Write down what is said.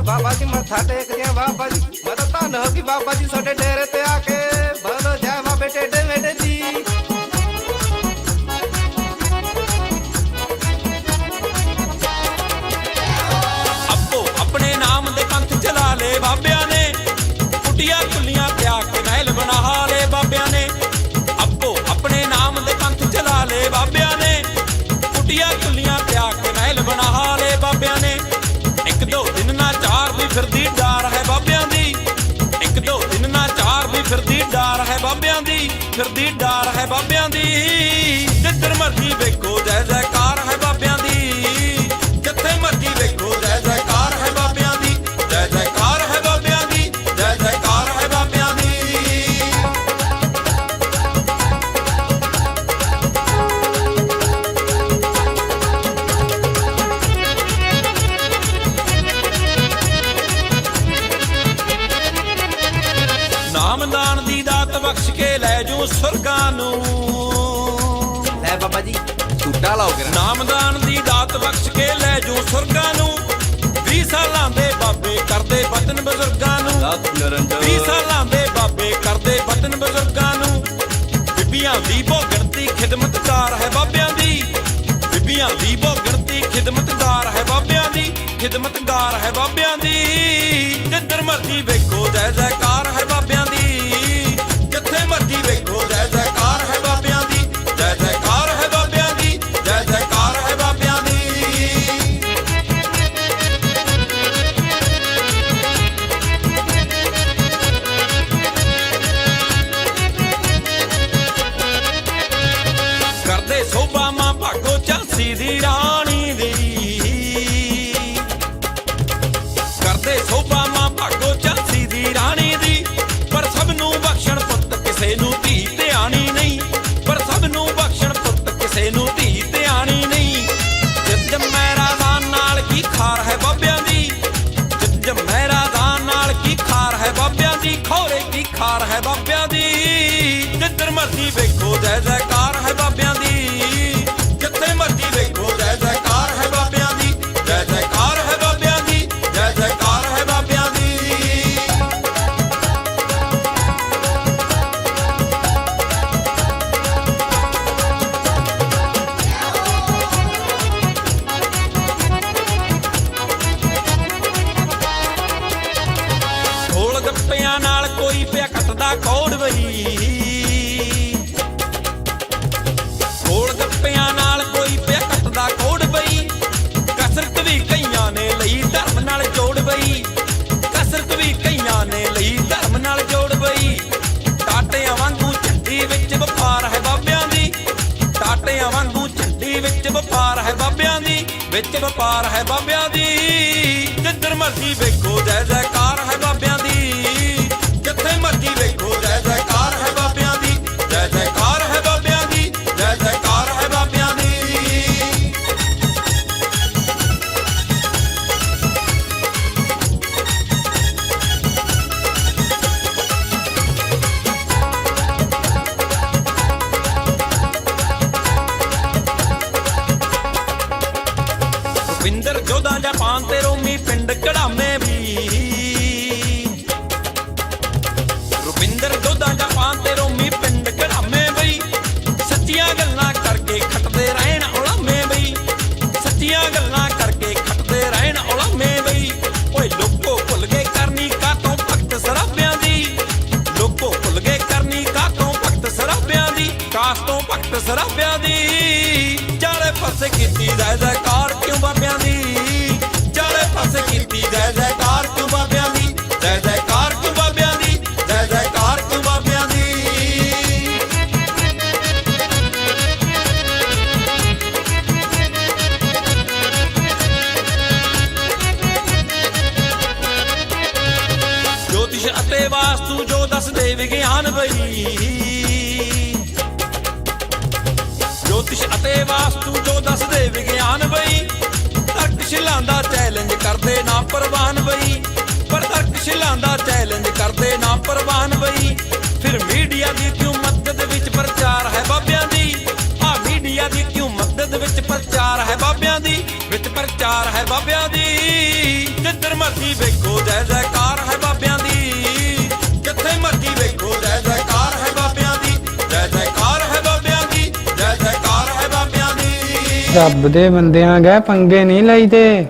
ਹੈ ਬਾਬਾ ਜੀ ਮੱਥਾ ਟੇਕਦੇ ਆ, ਬਾਬਾ ਜੀ। ਮੈਂ ਤਾਂ ਧੰਨ ਹੋ ਗਈ ਬਾਬਾ ਜੀ ਸਾਡੇ ਡੇਰੇ ਤੇ ਆ ਕੇ ਬੋਲੋ ਜੈ ਬਾਬੇ ਟੇਡੇ ਮੇਡੇ ਦੀ ਦੀ ਡਾਰ ਹੈ ਬਾਬਿਆਂ ਦੀ। ਜਿੱਧਰ ਮਰਜ਼ੀ ਵੇਖੋ, ਜੈ ਜੈਕਾਰ ਹੈ ਬਾਬਿਆਂ ਦੀ। ਜਿੱਥੇ ਮਰਜ਼ੀ ਵੇਖੋ, ਜੈ ਜੈਕਾਰ ਹੈ ਬਾਬਿਆਂ ਦੀ। ਜੈ ਜੈਕਾਰ ਹੈ ਬਾਬਿਆਂ ਦੀ, ਜੈ ਜੈਕਾਰ ਹੈ ਬਾਬਿਆਂ ਦੀ। ਨਾਮਦਾਨ ਦੀ ਦਾਤ ਬਖਸ਼ ਕੇ ਲੈ ਜੂ ਸੁਰਗਾਂ ਨੂੰ। ਲੈ ਬਾਬਾ ਜੀ ਝੂਟਾ ਲਾਓ ਕਰਾਂ ਨਾਮਦਾਨ ਦੀ ਦਾਤ ਬਖਸ਼ ਕੇ ਲੈ ਜੂ ਸੁਰਗਾਂ ਨੂੰ। 20 ਸਾਲਾਂ ਦੇ ਬਾਬੇ ਕਰਦੇ ਵਤਨ ਬਜ਼ੁਰਗਾਂ ਨੂੰ। 20 ਸਾਲਾਂ ਦੇ ਬਾਬੇ ਕਰਦੇ ਵਤਨ ਬਜ਼ੁਰਗਾਂ ਨੂੰ। ਬੀਬੀਆਂ ਦੀ ਭੋਗਣਤੀ ਖਿਦਮਤਕਾਰ ਹੈ ਬਾਬਿਆਂ ਦੀ। ਬੀਬੀਆਂ ਦੀ ਭੋਗਣਤੀ ਖਿਦਮਤਕਾਰ ਹੈ ਬਾਬਿਆਂ ਦੀ। ਖਿਦਮਤਕਾਰ ਹੈ ਬਾਬਿਆਂ ਦੀ। ਜਿੱਧਰ ਮਰਜ਼ੀ ਵੇਖੋ ਜੈ ਜੈਕਾਰ ਖਾਰ ਹੈ ਬਾਬਿਆਂ ਦੀ ਜਿੱਧਰ ਮਰਜ਼ੀ ਵੇਖੋ ਜੈ ਜੈਕਾਰ ਢੋਲ ਨਾਲ ਕੋਈ ਪਿਆ ਕੱਟਦਾ ਕੌੜ ਬਈ ਢੋਲ ਗੱਪਿਆਂ ਨਾਲ ਕੋਈ ਪਿਆ ਕੱਟਦਾ ਕੌੜ ਬਈ ਕਸਰਤ ਵੀ ਕਈਆਂ ਨੇ ਲਈ ਧਰਮ ਨਾਲ ਜੋੜ ਬਈ ਕਸਰਤ ਵੀ ਕਈਆਂ ਨੇ ਲਈ ਧਰਮ ਨਾਲ ਜੋੜ ਬਈ ਟਾਟਿਆਂ ਵਾਂਗੂ ਝੰਡੀ ਵਿੱਚ ਵਪਾਰ ਹੈ ਬਾਬਿਆਂ ਦੀ। ਟਾਟਿਆਂ ਵਾਂਗੂ ਝੰਡੀ ਵਿੱਚ ਵਪਾਰ ਹੈ ਬਾਬਿਆਂ ਦੀ। ਵਿੱਚ ਵਪਾਰ ਹੈ ਬਾਬਿਆਂ ਦੀ। ਜਿੱਧਰ ਮਰਜ਼ੀ ਵੇਖੋ ਜੈ ਜੈਕਾਰ ਹੈ ਸੱਚੀਆਂ ਗੱਲਾਂ ਕਰਕੇ ਖੱਟਦੇ ਰਹਿਣ ਉਲਾਮੇ ਬਈ। ਓਏ ਲੋਕੋ ਭੁੱਲ ਗਏ ਕਰਨੀ ਕਾਤੋਂ ਭਗਤ ਸਰਾਬਿਆਂ ਦੀ? ਲੋਕੋ ਭੁੱਲ ਗਏ ਕਰਨੀ ਕਾਤੋਂ ਭਗਤ ਸਰਾਬਿਆਂ ਦੀ? ਕਾਸ ਤੋਂ ਭਗਤ ਸਰਾਬਿਆਂ ਦੀ? ਚਾਲੇ ਪਾਸੇ ਕੀਤੀ ਜੈ ਜੈਕਾਰ ਕਿਉਂ ਬਾਬਿਆਂ ਦੀ? ਚਾਲੇ ਪਾਸੇ ਕੀਤੀ ਜੈ ਜੈਕਾਰ ਕਿਉਂ ਜੋ ਵਿਗਿਆਨ ਬਈ। ਜੋਤਿਸ਼ ਅਤੇ ਵਾਸਤੂ ਜੋ ਦੱਸਦੇ ਵਿਗਿਆਨ ਬਈ। ਤਰਕਸ਼ਿਲਾਂ ਦਾ ਚੈਲੰਜ ਕਰਦੇ ਨਾ ਪ੍ਰਵਾਨ ਬਈ। ਪਰ ਤਰਕਸ਼ਿਲਾਂ ਦਾ ਚੈਲੰਜ ਕਰਦੇ ਨਾ ਪ੍ਰਵਾਨ ਬਈ। ਫਿਰ ਮੀਡੀਆ ਦੀ ਕਿਉਂ ਮਦਦ ਵਿੱਚ ਪ੍ਰਚਾਰ ਹੈ ਬਾਬਿਆਂ ਦੀ? ਆ ਮੀਡੀਆ ਦੀ ਕਿਉਂ ਮਦਦ ਵਿੱਚ ਪ੍ਰਚਾਰ ਹੈ ਬਾਬਿਆਂ ਦੀ? ਵਿੱਚ ਪ੍ਰਚਾਰ ਹੈ ਬਾਬਿਆਂ ਦੀ। ਜਿੱਧਰ ਜਿੱਧਰ ਮਰਜ਼ੀ ਵੇਖੋ ਜੈ ਜੈਕਾਰ ਹੈ ਰੱਬ ਦੇ ਬੰਦਿਆਂ ਗਏ ਪੰਗੇ ਨਹੀਂ ਲਈਦੇ।